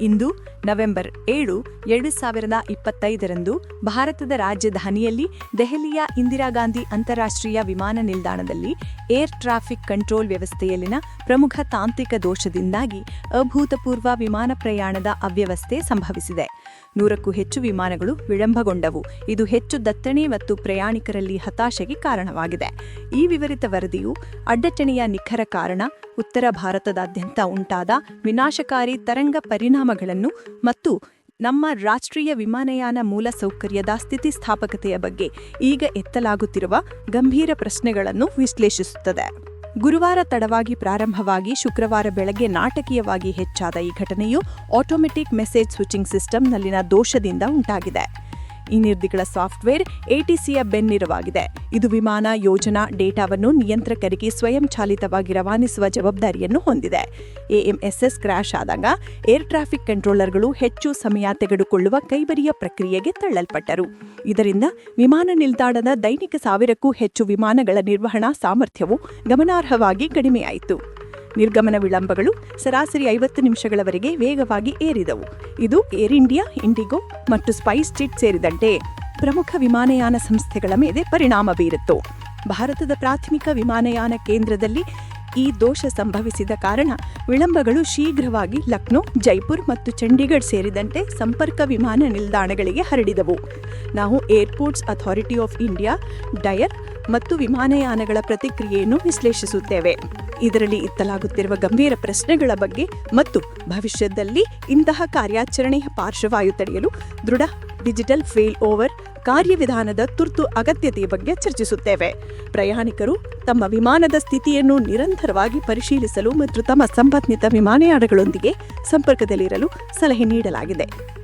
ಇಂದು November ಏಳು, ಎರಡು ಸಾವಿರದ ಇಪ್ಪತ್ತೈದರಂದು ಭಾರತದ ರಾಜಧಾನಿಯಲ್ಲಿ ದೆಹಲಿಯ ಇಂದಿರಾ ಗಾಂಧಿ ಅಂತಾರಾಷ್ಟ್ರೀಯ ವಿಮಾನ ನಿಲ್ದಾಣದಲ್ಲಿ ಏರ್ ಟ್ರಾಫಿಕ್ ಕಂಟ್ರೋಲ್ ವ್ಯವಸ್ಥೆಯಲ್ಲಿನ ಪ್ರಮುಖ ತಾಂತ್ರಿಕ ದೋಷದಿಂದಾಗಿ ಅಭೂತಪೂರ್ವ ವಿಮಾನ ಪ್ರಯಾಣದ ಅವ್ಯವಸ್ಥೆ ಸಂಭವಿಸಿದೆ. ನೂರಕ್ಕೂ ಹೆಚ್ಚು ವಿಮಾನಗಳು ವಿಳಂಬಗೊಂಡವು. ಇದು ಹೆಚ್ಚು ದತ್ತಣೆ ಮತ್ತು ಪ್ರಯಾಣಿಕರಲ್ಲಿ ಹತಾಶೆಗೆ ಕಾರಣವಾಗಿದೆ. ಈ ವಿವರಿತ ವರದಿಯು ಅಡ್ಡಚಣೆಯ ನಿಖರ ಕಾರಣ, ಉತ್ತರ ಭಾರತದಾದ್ಯಂತ ಉಂಟಾದ ವಿನಾಶಕಾರಿ ತರಂಗ ಪರಿಣಾಮಗಳನ್ನು ಮತ್ತು ನಮ್ಮ ರಾಷ್ಟ್ರೀಯ ವಿಮಾನಯಾನ ಮೂಲಸೌಕರ್ಯದ ಸ್ಥಿತಿಸ್ಥಾಪಕತೆಯ ಬಗ್ಗೆ ಈಗ ಎತ್ತಲಾಗುತ್ತಿರುವ ಗಂಭೀರ ಪ್ರಶ್ನೆಗಳನ್ನು ವಿಶ್ಲೇಷಿಸುತ್ತದೆ. ಗುರುವಾರ ತಡವಾಗಿ ಪ್ರಾರಂಭವಾಗಿ ಶುಕ್ರವಾರ ಬೆಳಗ್ಗೆ ನಾಟಕೀಯವಾಗಿ ಹೆಚ್ಚಾದ ಈ ಘಟನೆಯು ಆಟೋಮೆಟಿಕ್ ಮೆಸೇಜ್ ಸ್ವಿಚಿಂಗ್ ಸಿಸ್ಟಂನಲ್ಲಿನ ದೋಷದಿಂದ ಉಂಟಾಗಿದೆ. ಈ ನಿರ್ದಿಗಳ ಸಾಫ್ಟ್ವೇರ್ ಎಟಿಸಿಯ ಬೆನ್ನಿರವಾಗಿದೆ. ಇದು ವಿಮಾನ, ಯೋಜನಾ ಡೇಟಾವನ್ನು ನಿಯಂತ್ರಕರಿಗೆ ಸ್ವಯಂಚಾಲಿತವಾಗಿ ರವಾನಿಸುವ ಜವಾಬ್ದಾರಿಯನ್ನು ಹೊಂದಿದೆ. ಎಎಂಎಸ್ಎಸ್ ಕ್ರಾಶ್ ಆದಾಗ ಏರ್ ಟ್ರಾಫಿಕ್ ಕಂಟ್ರೋಲರ್ಗಳು ಹೆಚ್ಚು ಸಮಯ ತೆಗೆದುಕೊಳ್ಳುವ ಕೈಬರಿಯ ಪ್ರಕ್ರಿಯೆಗೆ ತಳ್ಳಲ್ಪಟ್ಟರು. ಇದರಿಂದ ವಿಮಾನ ನಿಲ್ದಾಣದ ದೈನಿಕ ಸಾವಿರಕ್ಕೂ ಹೆಚ್ಚು ವಿಮಾನಗಳ ನಿರ್ವಹಣಾ ಸಾಮರ್ಥ್ಯವು ಗಮನಾರ್ಹವಾಗಿ ಕಡಿಮೆಯಾಯಿತು. ನಿರ್ಗಮನ ವಿಳಂಬಗಳು ಸರಾಸರಿ ಐವತ್ತು ನಿಮಿಷಗಳವರೆಗೆ ವೇಗವಾಗಿ ಏರಿದವು. ಇದು ಏರ್ ಇಂಡಿಯಾ, ಇಂಡಿಗೋ ಮತ್ತು ಸ್ಪೈಸ್ ಜೆಟ್ ಸೇರಿದಂತೆ ಪ್ರಮುಖ ವಿಮಾನಯಾನ ಸಂಸ್ಥೆಗಳ ಮೇಲೆ ಪರಿಣಾಮ ಬೀರಿತ್ತು. ಭಾರತದ ಪ್ರಾಥಮಿಕ ವಿಮಾನಯಾನ ಕೇಂದ್ರದಲ್ಲಿ ಈ ದೋಷ ಸಂಭವಿಸಿದ ಕಾರಣ ವಿಳಂಬಗಳು ಶೀಘ್ರವಾಗಿ ಲಕ್ನೋ, ಜೈಪುರ್ ಮತ್ತು ಚಂಡೀಗಢ ಸೇರಿದಂತೆ ಸಂಪರ್ಕ ವಿಮಾನ ನಿಲ್ದಾಣಗಳಿಗೆ ಹರಡಿದವು. ನಾವು ಏರ್ಪೋರ್ಟ್ಸ್ ಅಥಾರಿಟಿ ಆಫ್ ಇಂಡಿಯಾ, ಡಯರ್ ಮತ್ತು ವಿಮಾನಯಾನಗಳ ಪ್ರತಿಕ್ರಿಯೆಯನ್ನು ವಿಶ್ಲೇಷಿಸುತ್ತೇವೆ. ಇದರಲ್ಲಿ ಇತ್ತಲಾಗುತ್ತಿರುವ ಗಂಭೀರ ಪ್ರಶ್ನೆಗಳ ಬಗ್ಗೆ ಮತ್ತು ಭವಿಷ್ಯದಲ್ಲಿ ಇಂತಹ ಕಾರ್ಯಾಚರಣೆಯ ಪಾರ್ಶ್ವವಾಯು ತಡೆಯಲು ದೃಢ ಡಿಜಿಟಲ್ ಫೇಲ್ ಓವರ್ ಕಾರ್ಯವಿಧಾನದ ತುರ್ತು ಅಗತ್ಯತೆಯ ಬಗ್ಗೆ ಚರ್ಚಿಸುತ್ತೇವೆ. ಪ್ರಯಾಣಿಕರು ತಮ್ಮ ವಿಮಾನದ ಸ್ಥಿತಿಯನ್ನು ನಿರಂತರವಾಗಿ ಪರಿಶೀಲಿಸಲು ಮತ್ತು ತಮ್ಮ ಸಂಬಂಧಿತ ವಿಮಾನಯಾನಗಳೊಂದಿಗೆ ಸಂಪರ್ಕದಲ್ಲಿರಲು ಸಲಹೆ ನೀಡಲಾಗಿದೆ.